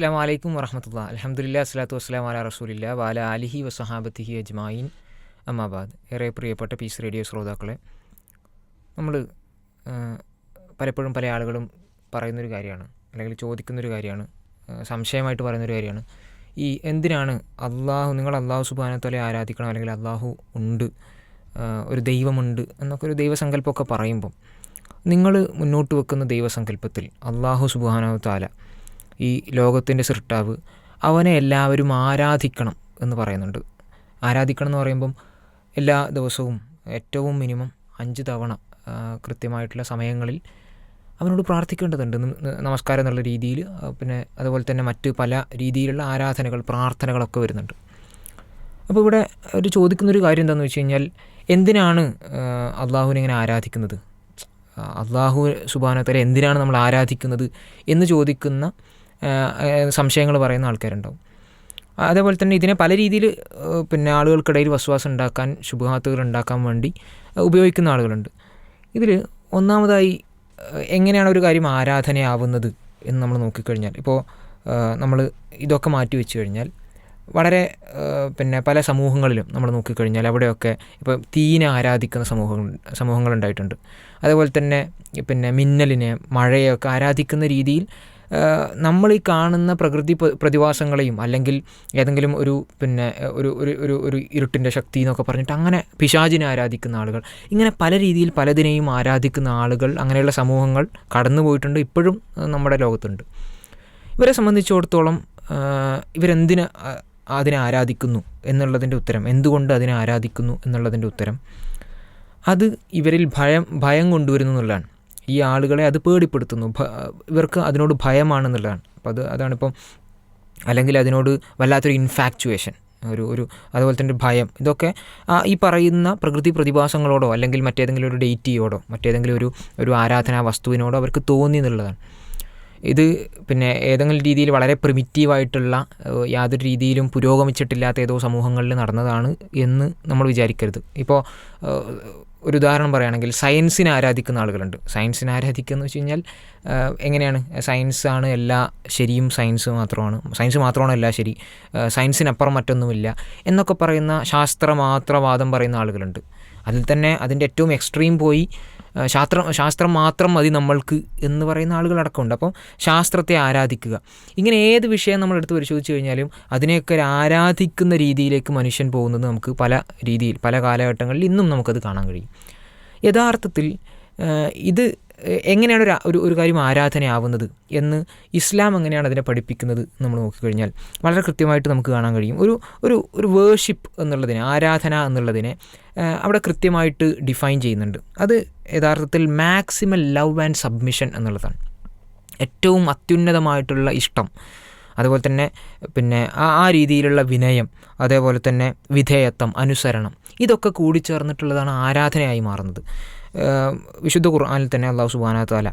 അസ്സാം വലൈക്കും വറഹമത്തുള്ള അലഹമുല്ല അസ്ലാത്തു വസ്സലാം അല റസൂലില്ല വാല അലിഹി വസഹാബത്തിഹി അജ്മായിൻ അമ്മാബാദ് ഏറെ പ്രിയപ്പെട്ട പീസ് റേഡിയോ ശ്രോതാക്കളെ നമ്മൾ പലപ്പോഴും പല ആളുകളും പറയുന്നൊരു കാര്യമാണ് അല്ലെങ്കിൽ ചോദിക്കുന്നൊരു കാര്യമാണ് സംശയമായിട്ട് പറയുന്നൊരു കാര്യമാണ്. ഈ എന്തിനാണ് അള്ളാഹു നിങ്ങൾ അള്ളാഹു സുബാനത്തോലെ ആരാധിക്കണം അല്ലെങ്കിൽ അള്ളാഹു ഉണ്ട് ഒരു ദൈവമുണ്ട് എന്നൊക്കെ ഒരു ദൈവസങ്കല്പമൊക്കെ പറയുമ്പം നിങ്ങൾ മുന്നോട്ട് വെക്കുന്ന ദൈവസങ്കല്പത്തിൽ അള്ളാഹു സുബാനോ താല ഈ ലോകത്തിന്റെ സൃഷ്ടാവ് അവനെ എല്ലാവരും ആരാധിക്കണം എന്ന് പറയുന്നുണ്ട്. ആരാധിക്കണം എന്ന് പറയുമ്പം എല്ലാ ദിവസവും ഏറ്റവും മിനിമം അഞ്ച് തവണ കൃത്യമായിട്ടുള്ള സമയങ്ങളിൽ അവനോട് പ്രാർത്ഥിക്കേണ്ടതുണ്ട്. നമസ്കാരം എന്നുള്ള രീതിയിൽ പിന്നെ അതുപോലെ തന്നെ മറ്റ് പല രീതിയിലുള്ള ആരാധനകൾ പ്രാർത്ഥനകളൊക്കെ വരുന്നുണ്ട്. അപ്പോൾ ഇവിടെ ഒരു ചോദിക്കുന്നൊരു കാര്യം എന്താണെന്ന് വെച്ച് കഴിഞ്ഞാൽ എന്തിനാണ് അള്ളാഹുവിനെ ഇങ്ങനെ ആരാധിക്കുന്നത്? അള്ളാഹു സുബാനത്തല എന്തിനാണ് നമ്മൾ ആരാധിക്കുന്നത് എന്ന് ചോദിക്കുന്ന സംശയങ്ങൾ പറയുന്ന ആൾക്കാരുണ്ടാവും. അതേപോലെ തന്നെ ഇതിനെ പല രീതിയിൽ പിന്നെ ആളുകൾക്കിടയിൽ വസ്വാസം ഉണ്ടാക്കാൻ ശുഭഹാത്തുകൾ ഉണ്ടാക്കാൻ വേണ്ടി ഉപയോഗിക്കുന്ന ആളുകളുണ്ട്. ഇതിൽ ഒന്നാമതായി എങ്ങനെയാണ് ഒരു കാര്യം ആരാധനയാവുന്നത് എന്ന് നമ്മൾ നോക്കിക്കഴിഞ്ഞാൽ ഇപ്പോൾ നമ്മൾ ഇതൊക്കെ മാറ്റി വെച്ച് കഴിഞ്ഞാൽ വളരെ പിന്നെ പല സമൂഹങ്ങളിലും നമ്മൾ നോക്കിക്കഴിഞ്ഞാൽ അവിടെയൊക്കെ ഇപ്പോൾ തീനെ ആരാധിക്കുന്ന സമൂഹങ്ങൾ സമൂഹങ്ങളുണ്ടായിട്ടുണ്ട്. അതേപോലെ തന്നെ പിന്നെ മിന്നലിനെ മഴയൊക്കെ ആരാധിക്കുന്ന രീതിയിൽ നമ്മൾ ഈ കാണുന്ന പ്രകൃതി പ്രതിഭാസങ്ങളെയും അല്ലെങ്കിൽ ഏതെങ്കിലും ഒരു പിന്നെ ഒരു ഒരു ഒരു ഒരു ഇരുട്ടിന്റെ ശക്തി എന്നൊക്കെ പറഞ്ഞിട്ട് അങ്ങനെ പിശാചിനെ ആരാധിക്കുന്ന ആളുകൾ ഇങ്ങനെ പല രീതിയിൽ പലതിനെയും ആരാധിക്കുന്ന ആളുകൾ അങ്ങനെയുള്ള സമൂഹങ്ങൾ കടന്നു പോയിട്ടുണ്ട് ഇപ്പോഴും നമ്മുടെ ലോകത്തുണ്ട്. ഇവരെ സംബന്ധിച്ചിടത്തോളം ഇവരെന്തിന് അതിനെ ആരാധിക്കുന്നു എന്നുള്ളതിന്റെ ഉത്തരം എന്തുകൊണ്ട് അതിനെ ആരാധിക്കുന്നു എന്നുള്ളതിന്റെ ഉത്തരം അത് ഇവരിൽ ഭയം ഭയം കൊണ്ടുവരുന്നു എന്നുള്ളതാണ്. ഈ ആളുകളെ അത് പേടിപ്പെടുത്തുന്നു. ഇവർക്ക് അതിനോട് ഭയമാണെന്നുള്ളതാണ്. അപ്പോൾ അത് അതാണിപ്പം അല്ലെങ്കിൽ അതിനോട് വല്ലാത്തൊരു ഇൻഫാക്ച്വേഷൻ ഒരു ഒരു അതുപോലെ തന്നെ ഭയം. ഇതൊക്കെ ഈ പറയുന്ന പ്രകൃതി പ്രതിഭാസങ്ങളോടോ അല്ലെങ്കിൽ മറ്റേതെങ്കിലും ഒരു ഡേറ്റിയോടോ മറ്റേതെങ്കിലും ഒരു ഒരു ആരാധനാ വസ്തുവിനോടോ അവർക്ക് തോന്നി എന്നുള്ളതാണ്. ഇത് പിന്നെ ഏതെങ്കിലും രീതിയിൽ വളരെ പ്രിമിറ്റീവായിട്ടുള്ള യാതൊരു രീതിയിലും പുരോഗമിച്ചിട്ടില്ലാത്ത ഏതോ സമൂഹങ്ങളിൽ നടന്നതാണ് എന്ന് നമ്മൾ വിചാരിക്കരുത്. ഇപ്പോൾ ഒരു ഉദാഹരണം പറയുകയാണെങ്കിൽ സയൻസിനെ ആരാധിക്കുന്ന ആളുകളുണ്ട്. സയൻസിനെ ആരാധിക്കുക എന്ന് വെച്ച് കഴിഞ്ഞാൽ എങ്ങനെയാണ്? സയൻസാണ് എല്ലാ ശരിയും സയൻസ് മാത്രമാണ്. സയൻസ് മാത്രമാണ് എല്ലാ ശരി സയൻസിനപ്പുറം മറ്റൊന്നുമില്ല എന്നൊക്കെ പറയുന്ന ശാസ്ത്രമാത്രവാദം പറയുന്ന ആളുകളുണ്ട്. അതിൽ തന്നെ അതിന്റെ ഏറ്റവും എക്സ്ട്രീം പോയി ശാസ്ത്രം ശാസ്ത്രം മാത്രം മതി നമ്മൾക്ക് എന്ന് പറയുന്ന ആളുകൾ ആളുകളടക്കമുണ്ട് അപ്പം ശാസ്ത്രത്തെ ആരാധിക്കുക. ഇങ്ങനെ ഏത് വിഷയം നമ്മൾ എടുത്ത് പരിശോധിച്ച് കഴിഞ്ഞാലും അതിനെയൊക്കെ ഒരു ആരാധിക്കുന്ന രീതിയിലേക്ക് മനുഷ്യൻ പോകുന്നത് നമുക്ക് പല രീതിയിൽ പല കാലഘട്ടങ്ങളിൽ ഇന്നും നമുക്കത് കാണാൻ കഴിയും. യഥാർത്ഥത്തിൽ ഇത് എങ്ങനെയാണ് ഒരു ഒരു കാര്യം ആരാധനയാവുന്നത് എന്ന് ഇസ്ലാം എങ്ങനെയാണ് അതിനെ പഠിപ്പിക്കുന്നത് നമ്മൾ നോക്കിക്കഴിഞ്ഞാൽ വളരെ കൃത്യമായിട്ട് നമുക്ക് കാണാൻ കഴിയും. ഒരു ഒരു ഒരു വേർഷിപ്പ് എന്നുള്ളതിനെ ആരാധന എന്നുള്ളതിനെ അവിടെ കൃത്യമായിട്ട് ഡിഫൈൻ ചെയ്യുന്നുണ്ട്. അത് യഥാർത്ഥത്തിൽ മാക്സിമം ലവ് ആൻഡ് സബ്മിഷൻ എന്നുള്ളതാണ്. ഏറ്റവും അത്യുന്നതമായിട്ടുള്ള ഇഷ്ടം. അതുപോലെ തന്നെ പിന്നെ ആ ആ രീതിയിലുള്ള വിനയം അതേപോലെ തന്നെ വിധേയത്വം അനുസരണം ഇതൊക്കെ കൂടിച്ചേർന്നിട്ടുള്ളതാണ് ആരാധനയായി മാറുന്നത്. വിശുദ്ധ ഖുർആാനിൽ തന്നെ അള്ളാഹു സുബാന താല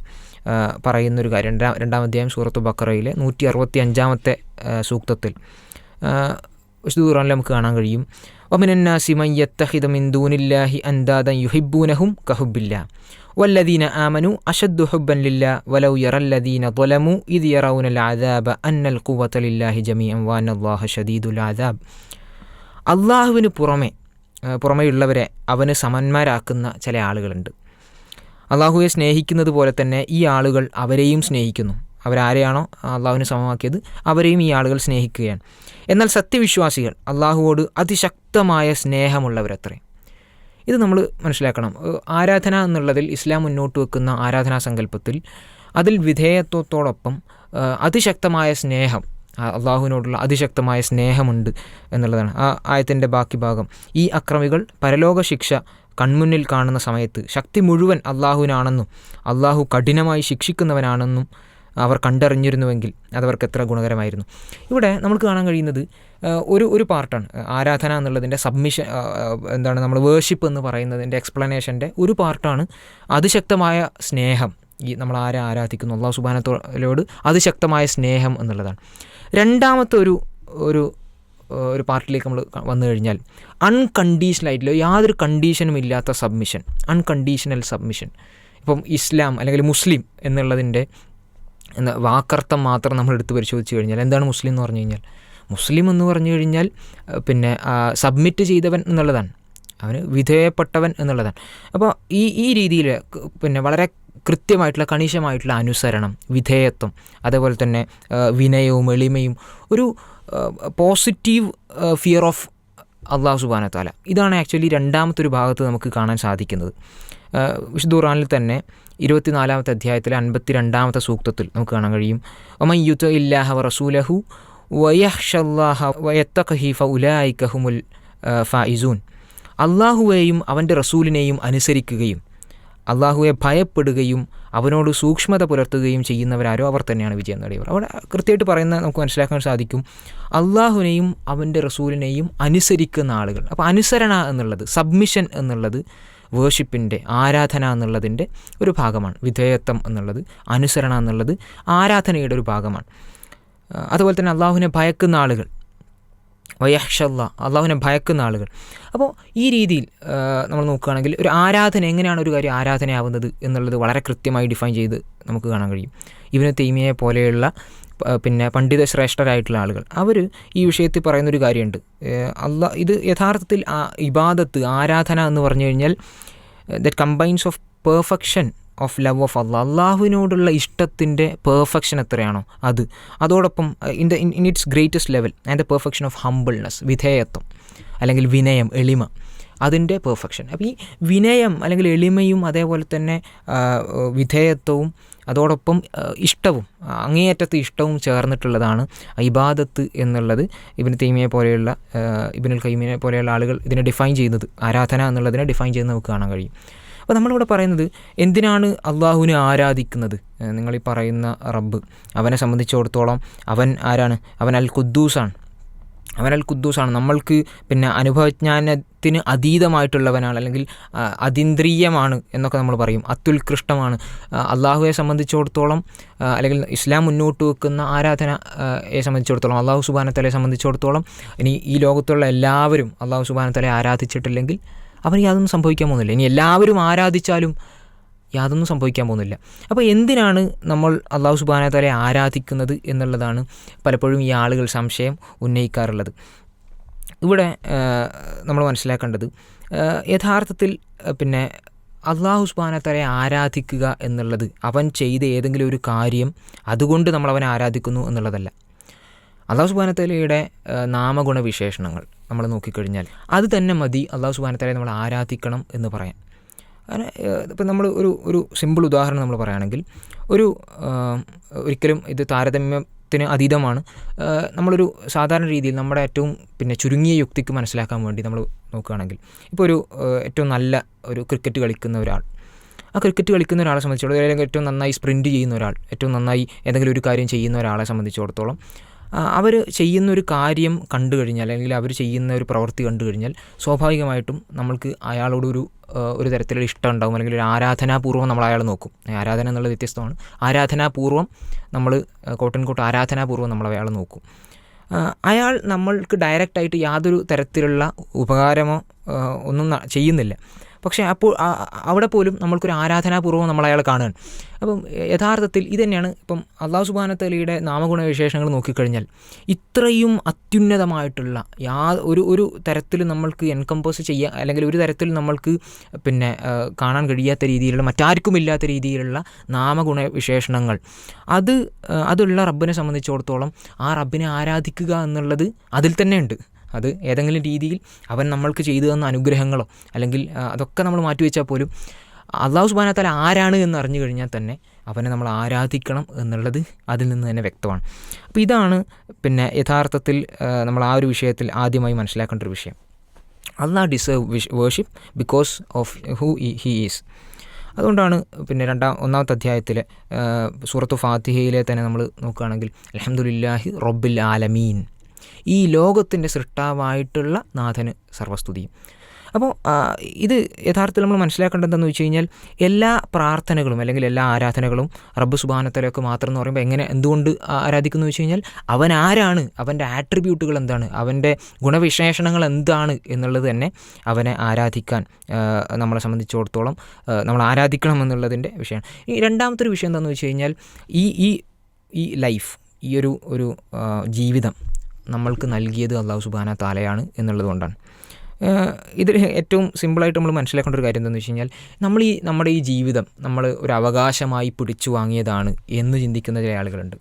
പറയുന്നൊരു കാര്യം. രണ്ടാം രണ്ടാം അധ്യായം സൂറത്ത് ബക്കറയിലെ നൂറ്റി അറുപത്തി അഞ്ചാമത്തെ സൂക്തത്തിൽ വിശുദ്ധ ഖുർആാനിൽ നമുക്ക് കാണാൻ കഴിയും. ഒമിനന്നാസിമയ്യത്തഹിദമിന്ദൂനില്ലാഹി അന്താദൻ യുഹിബൂനഹും കഹുബില്ല വല്ലദീന ആമനു അഷദ്ദു ഹുബൻ ലില്ല വലൗ യറല്ലദീന തൊലമു ഇത് യറൌനൽ ആദാബ് അന്നൽ കുവത്തലില്ലാഹി ജമീഅം വാൻ അള്ളാഹ ഷദീദുൽ ആദാബ് അള്ളാഹുവിന് പുറമെ പുറമെയുള്ളവരെ അവന് സമന്മാരാക്കുന്ന ചില ആളുകളുണ്ട്. അള്ളാഹുവെ സ്നേഹിക്കുന്നത് പോലെ തന്നെ ഈ ആളുകൾ അവരെയും സ്നേഹിക്കുന്നു. അവരാരെയാണോ? അള്ളാഹുവിന് സമമാക്കിയത് അവരെയും ഈ ആളുകൾ സ്നേഹിക്കുകയാണ്. എന്നാൽ സത്യവിശ്വാസികൾ അള്ളാഹുവോട് അതിശക്തമായ സ്നേഹമുള്ളവരത്രേ. ഇത് നമ്മൾ മനസ്സിലാക്കണം. ആരാധന എന്നുള്ളതിൽ ഇസ്ലാം മുന്നോട്ട് വെക്കുന്ന ആരാധനാ സങ്കല്പത്തിൽ അതിൽ വിധേയത്വത്തോടൊപ്പം അതിശക്തമായ സ്നേഹം അള്ളാഹുവിനോടുള്ള അതിശക്തമായ സ്നേഹമുണ്ട് എന്നുള്ളതാണ്. ആ ആയത്തിന്റെ ബാക്കി ഭാഗം. ഈ അക്രമികൾ പരലോക ശിക്ഷ കൺമുന്നിൽ കാണുന്ന സമയത്ത് ശക്തി മുഴുവൻ അള്ളാഹുവിനാണെന്നും അള്ളാഹു കഠിനമായി ശിക്ഷിക്കുന്നവനാണെന്നും അവർ കണ്ടറിഞ്ഞിരുന്നുവെങ്കിൽ അതവർക്ക് എത്ര ഗുണകരമായിരുന്നു. ഇവിടെ നമുക്ക് കാണാൻ കഴിയുന്നത് ഒരു ഒരു പാർട്ടാണ്. ആരാധന എന്നുള്ളതിന്റെ സബ്മിഷൻ എന്താണ് നമ്മൾ വേർഷിപ്പ് എന്ന് പറയുന്നതിന്റെ എക്സ്പ്ലനേഷന്റെ ഒരു പാർട്ടാണ് അതിശക്തമായ സ്നേഹം. ഈ നമ്മൾ ആരെ ആരാധിക്കുന്നു? അള്ളാഹു സുബാനത്തോലോട് അതിശക്തമായ സ്നേഹം എന്നുള്ളതാണ്. രണ്ടാമത്തെ ഒരു ഒരു ഒരു പാർട്ടിലേക്ക് നമ്മൾ വന്നു കഴിഞ്ഞാൽ അൺകണ്ടീഷണൽ ആയിട്ടുള്ള യാതൊരു കണ്ടീഷനും ഇല്ലാത്ത സബ്മിഷൻ അൺകണ്ടീഷണൽ സബ്മിഷൻ ഇപ്പം ഇസ്ലാം അല്ലെങ്കിൽ മുസ്ലിം എന്നുള്ളതിന്റെ എന്ന വാക്കർത്ഥം മാത്രം നമ്മൾ എടുത്ത് പരിശോധിച്ച് കഴിഞ്ഞാൽ എന്താണ് മുസ്ലിം എന്ന് പറഞ്ഞു കഴിഞ്ഞാൽ? മുസ്ലിം എന്ന് പറഞ്ഞു കഴിഞ്ഞാൽ പിന്നെ സബ്മിറ്റ് ചെയ്തവൻ എന്നുള്ളതാണ്. അവന് വിധേയപ്പെട്ടവൻ എന്നുള്ളതാണ്. അപ്പോൾ ഈ ഈ രീതിയിൽ പിന്നെ വളരെ കൃത്യമായിട്ടുള്ള കണിശമായിട്ടുള്ള അനുസരണം വിധേയത്വം അതേപോലെ തന്നെ വിനയവും എളിമയും ഒരു പോസിറ്റീവ് ഫിയർ ഓഫ് അള്ളാഹു സുബാന താല ഇതാണ് ആക്ച്വലി രണ്ടാമത്തെ ഒരു ഭാഗത്ത് നമുക്ക് കാണാൻ സാധിക്കുന്നത്. വിശുദ്ധ ഖുറാനിൽ തന്നെ ഇരുപത്തിനാലാമത്തെ അധ്യായത്തിലെ അൻപത്തി രണ്ടാമത്തെ സൂക്തത്തിൽ നമുക്ക് കാണാൻ കഴിയും. ഒമൻ യുത്ത ഇല്ലാഹ റസൂലഹു വയഹ്ഷല്ലാഹ വയത്തഖഹീഫ ഉലായിക്കഹുമുൽ ഫൈസൂൻ അള്ളാഹുവേയും അവന്റെ റസൂലിനെയും അനുസരിക്കുകയും അള്ളാഹുവെ ഭയപ്പെടുകയും അവനോട് സൂക്ഷ്മത പുലർത്തുകയും ചെയ്യുന്നവരാരോ അവർ തന്നെയാണ് വിജയം നേടിയവർ. അവിടെ കൃത്യമായിട്ട് പറയുന്ന നമുക്ക് മനസ്സിലാക്കാൻ സാധിക്കും അള്ളാഹുവിനെയും അവന്റെ റസൂലിനെയും അനുസരിക്കുന്ന ആളുകൾ. അപ്പോൾ അനുസരണ എന്നുള്ളത് സബ്മിഷൻ എന്നുള്ളത് വേർഷിപ്പിന്റെ ആരാധന എന്നുള്ളതിന്റെ ഒരു ഭാഗമാണ്. വിധേയത്വം എന്നുള്ളത് അനുസരണ എന്നുള്ളത് ആരാധനയുടെ ഒരു ഭാഗമാണ്. അതുപോലെ തന്നെ അള്ളാഹുവിനെ ഭയക്കുന്ന ആളുകൾ. വയഹ്ഷല്ല അള്ളാഹുവിനെ ഭയക്കുന്ന ആളുകൾ. അപ്പോൾ ഈ രീതിയിൽ നമ്മൾ നോക്കുകയാണെങ്കിൽ ഒരു ആരാധന എങ്ങനെയാണ് ഒരു കാര്യം ആരാധനയാവുന്നത് എന്നുള്ളത് വളരെ കൃത്യമായി ഡിഫൈൻ ചെയ്ത് നമുക്ക് കാണാൻ കഴിയും. ഇവന് തെയ്മിയെ പോലെയുള്ള പിന്നെ പണ്ഡിത ശ്രേഷ്ഠരായിട്ടുള്ള ആളുകൾ അവർ ഈ വിഷയത്തിൽ പറയുന്നൊരു കാര്യമുണ്ട്. അല്ല ഇത് യഥാർത്ഥത്തിൽ ഇബാദത്ത് ആരാധന എന്ന് പറഞ്ഞു കഴിഞ്ഞാൽ that combines of perfection of love of Allah അള്ളാഹുവിനോടുള്ള ഇഷ്ടത്തിന്റെ പെർഫെക്ഷൻ എത്രയാണോ അത്. അതോടൊപ്പം in the in its greatest level and the perfection of humbleness വിധേയത്വം അല്ലെങ്കിൽ വിനയം എളിമ അതിന്റെ പെർഫെക്ഷൻ അപ്പോൾ ഈ വിനയം അല്ലെങ്കിൽ എളിമയും അതേപോലെ തന്നെ വിധേയത്വവും അതോടൊപ്പം ഇഷ്ടവും അങ്ങേയറ്റത്തെ ഇഷ്ടവും ചേർന്നിട്ടുള്ളതാണ് ഇബാദത്ത് എന്നുള്ളത് ഇബിന് തീമിയെ പോലെയുള്ള ഇബിനുൽ കൈമിനെ പോലെയുള്ള ആളുകൾ ഇതിനെ ഡിഫൈൻ ചെയ്യുന്നത് ആരാധന എന്നുള്ളതിനെ ഡിഫൈൻ ചെയ്യുന്നത് നമുക്ക് കാണാൻ കഴിയും. അപ്പോൾ നമ്മളിവിടെ പറയുന്നത് എന്തിനാണ് അള്ളാഹുവിനെ ആരാധിക്കുന്നത്? നിങ്ങൾ ഈ പറയുന്ന റബ്ബ്. അവനെ സംബന്ധിച്ചിടത്തോളം അവൻ ആരാണ്? അവൻ അൽ ഖുദ്ദൂസാണ് അവൻ അൽ ഖുദ്ദൂസാണ് നമ്മൾക്ക് പിന്നെ അനുഭവജ്ഞാനത്തിന് അതീതമായിട്ടുള്ളവനാണ് അല്ലെങ്കിൽ അതീന്ദ്രീയമാണ് എന്നൊക്കെ നമ്മൾ പറയും. അത്യുത്കൃഷ്ടമാണ് അള്ളാഹുവെ സംബന്ധിച്ചിടത്തോളം അല്ലെങ്കിൽ ഇസ്ലാം മുന്നോട്ട് വെക്കുന്ന ആരാധനയെ സംബന്ധിച്ചിടത്തോളം അള്ളാഹു സുബാനത്തലയെ സംബന്ധിച്ചിടത്തോളം ഇനി ഈ ലോകത്തുള്ള എല്ലാവരും അള്ളാഹു സുബാനത്തലയെ ആരാധിച്ചിട്ടില്ലെങ്കിൽ അവന് യാതൊന്നും സംഭവിക്കാൻ പോകുന്നില്ല. ഇനി എല്ലാവരും ആരാധിച്ചാലും യാതൊന്നും സംഭവിക്കാൻ പോകുന്നില്ല. അപ്പോൾ എന്തിനാണ് നമ്മൾ അള്ളാഹു സുബാനത്തലയെ ആരാധിക്കുന്നത് എന്നുള്ളതാണ് പലപ്പോഴും ഈ ആളുകൾ സംശയം ഉന്നയിക്കാറുള്ളത്. ഇവിടെ നമ്മൾ മനസ്സിലാക്കേണ്ടത് യഥാർത്ഥത്തിൽ പിന്നെ അള്ളാഹു സുബാനത്തലയെ ആരാധിക്കുക എന്നുള്ളത് അവൻ ചെയ്ത ഏതെങ്കിലും ഒരു കാര്യം അതുകൊണ്ട് നമ്മൾ അവനെ ആരാധിക്കുന്നു എന്നുള്ളതല്ല. അള്ളാഹു സുബാനത്തലയുടെ നാമഗുണ വിശേഷണങ്ങൾ നമ്മൾ നോക്കിക്കഴിഞ്ഞാൽ അത് തന്നെ മതി. അള്ളാഹു സുബാനത്തലയെ നമ്മൾ ആരാധിക്കണം എന്ന് പറയാൻ. കാരണം ഇപ്പം നമ്മൾ ഒരു ഒരു സിമ്പിൾ ഉദാഹരണം നമ്മൾ പറയുകയാണെങ്കിൽ ഒരു ഒരിക്കലും ഇത് താരതമ്യത്തിന് അതീതമാണ്. നമ്മളൊരു സാധാരണ രീതിയിൽ നമ്മുടെ ഏറ്റവും പിന്നെ ചുരുങ്ങിയ യുക്തിക്ക് മനസ്സിലാക്കാൻ വേണ്ടി നമ്മൾ നോക്കുകയാണെങ്കിൽ ഇപ്പോൾ ഒരു ഏറ്റവും നല്ല ഒരു ക്രിക്കറ്റ് കളിക്കുന്ന ഒരാൾ ആ ക്രിക്കറ്റ് കളിക്കുന്ന ഒരാളെ സംബന്ധിച്ചിടത്തോളം അല്ലെങ്കിൽ ഏറ്റവും നന്നായി സ്പ്രിന്റ് ചെയ്യുന്ന ഒരാൾ ഏറ്റവും നന്നായി എന്തെങ്കിലും ഒരു കാര്യം ചെയ്യുന്ന ഒരാളെ സംബന്ധിച്ചിടത്തോളം അവർ ചെയ്യുന്ന ഒരു കാര്യം കണ്ടു കഴിഞ്ഞാൽ അല്ലെങ്കിൽ അവർ ചെയ്യുന്ന ഒരു പ്രവൃത്തി കണ്ടു കഴിഞ്ഞാൽ സ്വാഭാവികമായിട്ടും നമ്മൾക്ക് അയാളോടൊരു ഒരു തരത്തിലുള്ള ഇഷ്ടം ഉണ്ടാകും അല്ലെങ്കിൽ ഒരു ആരാധനാപൂർവം നമ്മൾ അയാൾ നോക്കും. ആരാധന എന്നുള്ളത് വ്യത്യസ്തമാണ്. ആരാധനാപൂർവം നമ്മൾ കോട്ടൻ കോട്ട് ആരാധനാപൂർവം നമ്മൾ അയാൾ നോക്കും. അയാൾ നമ്മൾക്ക് ഡയറക്റ്റായിട്ട് യാതൊരു തരത്തിലുള്ള ഉപകാരമോ ഒന്നും ചെയ്യുന്നില്ല. പക്ഷേ അപ്പോൾ അവിടെ പോലും നമ്മൾക്കൊരു ആരാധനാപൂർവം നമ്മൾ അയാളെ കാണുകയാണ്. അപ്പം യഥാർത്ഥത്തിൽ ഇത് തന്നെയാണ് ഇപ്പം അള്ളാഹു സുബാനത്തലിയുടെ നാമഗുണ വിശേഷങ്ങൾ നോക്കിക്കഴിഞ്ഞാൽ ഇത്രയും അത്യുന്നതമായിട്ടുള്ള യാ ഒരു ഒരു തരത്തിൽ നമ്മൾക്ക് എൻകമ്പോസ് ചെയ്യുക അല്ലെങ്കിൽ ഒരു തരത്തിൽ നമ്മൾക്ക് പിന്നെ കാണാൻ കഴിയാത്ത രീതിയിലുള്ള മറ്റാർക്കും ഇല്ലാത്ത രീതിയിലുള്ള നാമഗുണ വിശേഷണങ്ങൾ. അത് അതുള്ള റബ്ബിനെ സംബന്ധിച്ചിടത്തോളം ആ റബ്ബിനെ ആരാധിക്കുക എന്നുള്ളത് അതിൽ തന്നെ ഉണ്ട്. അത് ഏതെങ്കിലും രീതിയിൽ അവൻ നമ്മൾക്ക് ചെയ്തു തന്ന അനുഗ്രഹങ്ങളോ അല്ലെങ്കിൽ അതൊക്കെ നമ്മൾ മാറ്റിവെച്ചാൽ പോലും അള്ളാഹു സുബാനത്താല ആരാണ് എന്ന് അറിഞ്ഞു കഴിഞ്ഞാൽ തന്നെ അവനെ നമ്മൾ ആരാധിക്കണം എന്നുള്ളത് അതിൽ നിന്ന് തന്നെ വ്യക്തമാണ്. അപ്പോൾ ഇതാണ് പിന്നെ യഥാർത്ഥത്തിൽ നമ്മൾ ആ ഒരു വിഷയത്തിൽ ആദ്യമായി മനസ്സിലാക്കേണ്ട ഒരു വിഷയം. Allah deserve worship because of who he is അതുകൊണ്ടാണ് പിന്നെ രണ്ടാം ഒന്നാമത്തെ അധ്യായത്തിലെ സൂറത്തു ഫാത്തിഹയിലെ തന്നെ നമ്മൾ നോക്കുകയാണെങ്കിൽ അലഹമുല്ലാഹി റബ്ബിൽ ആലമീൻ. ഈ ലോകത്തിന്റെ സൃഷ്ടാവായിട്ടുള്ള നാഥന് സർവസ്തുതിയും അപ്പോൾ ഇത് യഥാർത്ഥത്തിൽ നമ്മൾ മനസ്സിലാക്കേണ്ടത് എന്താണെന്ന് വെച്ച് കഴിഞ്ഞാൽ എല്ലാ പ്രാർത്ഥനകളും അല്ലെങ്കിൽ എല്ലാ ആരാധനകളും റബ്ബ് സുബാനത്തലൊക്കെ മാത്രം എന്ന് പറയുമ്പോൾ എങ്ങനെ എന്തുകൊണ്ട് ആരാധിക്കുന്നു വെച്ച് കഴിഞ്ഞാൽ അവൻ ആരാണ് അവന്റെ ആട്രിബ്യൂട്ടുകൾ എന്താണ് അവന്റെ ഗുണവിശേഷണങ്ങൾ എന്താണ് എന്നുള്ളത് തന്നെ അവനെ ആരാധിക്കാൻ നമ്മളെ സംബന്ധിച്ചിടത്തോളം നമ്മൾ ആരാധിക്കണം എന്നുള്ളതിന്റെ വിഷയമാണ്. ഈ രണ്ടാമത്തെ ഒരു വിഷയം എന്താണെന്ന് വെച്ച് കഴിഞ്ഞാൽ ഈ ഈ ഈ ലൈഫ് ഈ ഒരു ഒരു ജീവിതം നമ്മൾക്ക് നൽകിയത് അള്ളാഹു സുബാന താലയാണ് എന്നുള്ളത് കൊണ്ടാണ് ഇതിൽ ഏറ്റവും സിമ്പിളായിട്ട് നമ്മൾ മനസ്സിലാക്കേണ്ട ഒരു കാര്യം എന്താണെന്ന് വെച്ച് കഴിഞ്ഞാൽ നമ്മൾ ഈ നമ്മുടെ ഈ ജീവിതം നമ്മൾ ഒരു അവകാശമായി പിടിച്ചു വാങ്ങിയതാണ് എന്ന് ചിന്തിക്കുന്ന ചില ആളുകളുണ്ട്.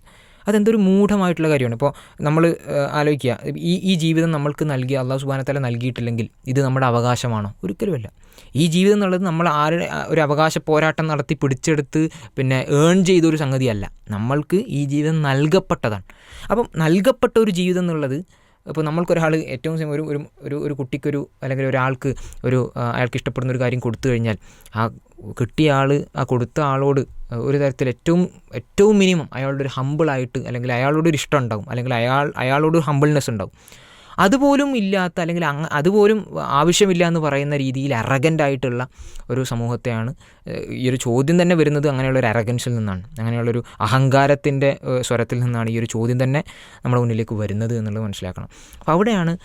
അതെന്തൊരു മൂഢമായിട്ടുള്ള കാര്യമാണ്. ഇപ്പോൾ നമ്മൾ ആലോചിക്കുക. ഈ ഈ ജീവിതം നമ്മൾക്ക് നൽകി അള്ളാഹു സുബാനത്തല നൽകിയിട്ടില്ലെങ്കിൽ ഇത് നമ്മുടെ അവകാശമാണോ? ഒരിക്കലുമല്ല. ഈ ജീവിതം എന്നുള്ളത് നമ്മൾ ആരുടെ ഒരു അവകാശ പോരാട്ടം നടത്തി പിടിച്ചെടുത്ത് പിന്നെ ഏൺ ചെയ്തൊരു സംഗതിയല്ല. നമ്മൾക്ക് ഈ ജീവിതം നൽകപ്പെട്ടതാണ്. അപ്പം നൽകപ്പെട്ട ഒരു ജീവിതം എന്നുള്ളത് ഇപ്പോൾ നമ്മൾക്കൊരാൾ ഏറ്റവും ഒരു ഒരു ഒരു ഒരു കുട്ടിക്കൊരു അല്ലെങ്കിൽ ഒരാൾക്ക് ഒരു അയാൾക്ക് ഇഷ്ടപ്പെടുന്ന ഒരു കാര്യം കൊടുത്തു കഴിഞ്ഞാൽ ആ കിട്ടിയ ആൾ ആ കൊടുത്ത ആളോട് ഒരു തരത്തിൽ ഏറ്റവും ഏറ്റവും മിനിമം അയാളുടെ ഒരു ഹമ്പിളായിട്ട് അല്ലെങ്കിൽ അയാളോട് ഒരു ഇഷ്ടം ഉണ്ടാവും അല്ലെങ്കിൽ അയാൾ അയാളോട് ഹമ്പിൾനെസ് ഉണ്ടാവും. അതുപോലും ഇല്ലാത്ത അല്ലെങ്കിൽ അതുപോലും ആവശ്യമില്ല എന്ന് പറയുന്ന രീതിയിൽ അറഗന്റായിട്ടുള്ള ഒരു സമൂഹത്തെയാണ് ഈ ഒരു ചോദ്യം തന്നെ വരുന്നത് അങ്ങനെയുള്ള ഒരു അറഗൻസിൽ നിന്നാണ്. അങ്ങനെയുള്ളൊരു അഹങ്കാരത്തിന്റെ സ്വരത്തിൽ നിന്നാണ് ഈ ഒരു ചോദ്യം തന്നെ നമ്മുടെ മുന്നിലേക്ക് വരുന്നത് എന്നുള്ളത് മനസ്സിലാക്കണം. അപ്പോൾ അവിടെയാണ്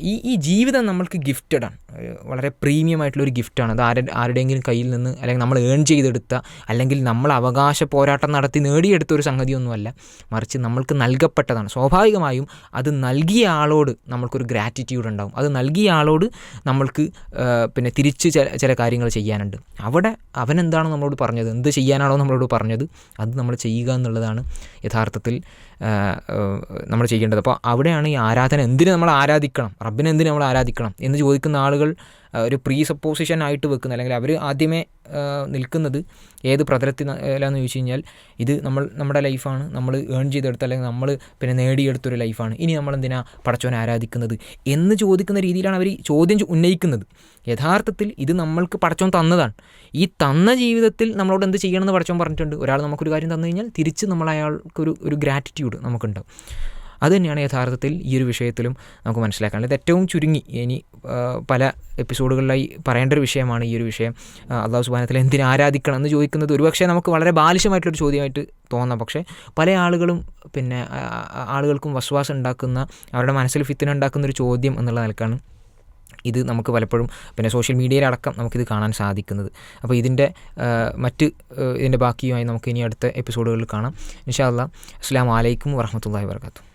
ഈ ഈ ജീവിതം നമ്മൾക്ക് ഗിഫ്റ്റഡ് ആണ്. വളരെ പ്രീമിയം ആയിട്ടുള്ളൊരു ഗിഫ്റ്റാണ് അത് ആരുടെ ആരുടെയെങ്കിലും കയ്യിൽ നിന്ന് അല്ലെങ്കിൽ നമ്മൾ ഏൺ ചെയ്തെടുത്ത അല്ലെങ്കിൽ നമ്മൾ അവകാശ പോരാട്ടം നടത്തി നേടിയെടുത്ത ഒരു സംഗതിയൊന്നുമല്ല. മറിച്ച് നമ്മൾക്ക് നൽകപ്പെട്ടതാണ്. സ്വാഭാവികമായും അത് നൽകിയ ആളോട് നമ്മൾക്കൊരു ഗ്രാറ്റിറ്റ്യൂഡ് ഉണ്ടാവും. അത് നൽകിയ ആളോട് നമ്മൾക്ക് പിന്നെ തിരിച്ച് ചില ചില കാര്യങ്ങൾ ചെയ്യാനുണ്ട്. അവിടെ അവൻ എന്താണോ നമ്മളോട് പറഞ്ഞത്? എന്ത് ചെയ്യാനാണോ നമ്മളോട് പറഞ്ഞത്? അത് നമ്മൾ ചെയ്യുക എന്നുള്ളതാണ് യഥാർത്ഥത്തിൽ നമ്മൾ ചെയ്യേണ്ടത്. അപ്പോൾ അവിടെയാണ് ഈ ആരാധന. എന്തിനു നമ്മൾ ആരാധിക്കണം? റബ്ബിനെ എന്തിന് നമ്മൾ ആരാധിക്കണം? എന്ന് ചോദിക്കുന്ന ആളുകൾ ഒരു പ്രീ സപ്പോസിഷൻ ആയിട്ട് വെക്കുന്ന അല്ലെങ്കിൽ അവർ ആദ്യമേ നിൽക്കുന്നത് ഏത് പ്രതലത്തിലാന്ന് ചോദിച്ചു കഴിഞ്ഞാൽ ഇത് നമ്മൾ നമ്മുടെ ലൈഫാണ് നമ്മൾ ഏൺ ചെയ്തെടുത്ത അല്ലെങ്കിൽ നമ്മൾ പിന്നെ നേടിയെടുത്തൊരു ലൈഫാണ് ഇനി നമ്മൾ എന്തിനാ പടച്ചോനെ ആരാധിക്കുന്നത്? എന്ന് ചോദിക്കുന്ന രീതിയിലാണ് അവർ ചോദ്യം ഉന്നയിക്കുന്നത്. യഥാർത്ഥത്തിൽ ഇത് നമ്മൾക്ക് പടച്ചോൻ തന്നതാണ്. ഈ തന്ന ജീവിതത്തിൽ നമ്മളോട് എന്ത് ചെയ്യണമെന്ന് പടച്ചോൻ പറഞ്ഞിട്ടുണ്ട്. ഒരാൾ നമുക്കൊരു കാര്യം തന്നു കഴിഞ്ഞാൽ തിരിച്ച് നമ്മൾ അയാൾക്കൊരു ഒരു ഗ്രാറ്റിറ്റ്യൂഡ് നമുക്കുണ്ടാവും. അത് തന്നെയാണ് യഥാർത്ഥത്തിൽ ഈ ഒരു വിഷയത്തിലും നമുക്ക് മനസ്സിലാക്കാനുള്ളത്. ഏറ്റവും ചുരുങ്ങി ഇനി പല എപ്പിസോഡുകളിലായി പറയേണ്ട ഒരു വിഷയമാണ് ഈ ഒരു വിഷയം. അള്ളാഹു സുബാനത്തിൽ എന്തിനു ആരാധിക്കണം എന്ന് ചോദിക്കുന്നത് ഒരുപക്ഷെ നമുക്ക് വളരെ ബാലിശമായിട്ടുള്ളൊരു ചോദ്യമായിട്ട് തോന്നാം. പക്ഷേ പല ആളുകളും പിന്നെ ആളുകൾക്കും വസ്വാസം ഉണ്ടാക്കുന്ന അവരുടെ മനസ്സിൽ ഫിത്തിന ഉണ്ടാക്കുന്ന ഒരു ചോദ്യം എന്നുള്ള നിലക്കാണ് ഇത് നമുക്ക് പലപ്പോഴും പിന്നെ സോഷ്യൽ മീഡിയയിലടക്കം നമുക്കിത് കാണാൻ സാധിക്കുന്നത്. അപ്പോൾ ഇതിന്റെ മറ്റ് ഇതിന്റെ ബാക്കിയുമായി നമുക്ക് ഇനി അടുത്ത എപ്പിസോഡുകളിൽ കാണാം. ഇൻഷാ അല്ലാ അസ്സാം വലൈക്കും വറഹമത്തല്ലാഹി വർക്കാത്തു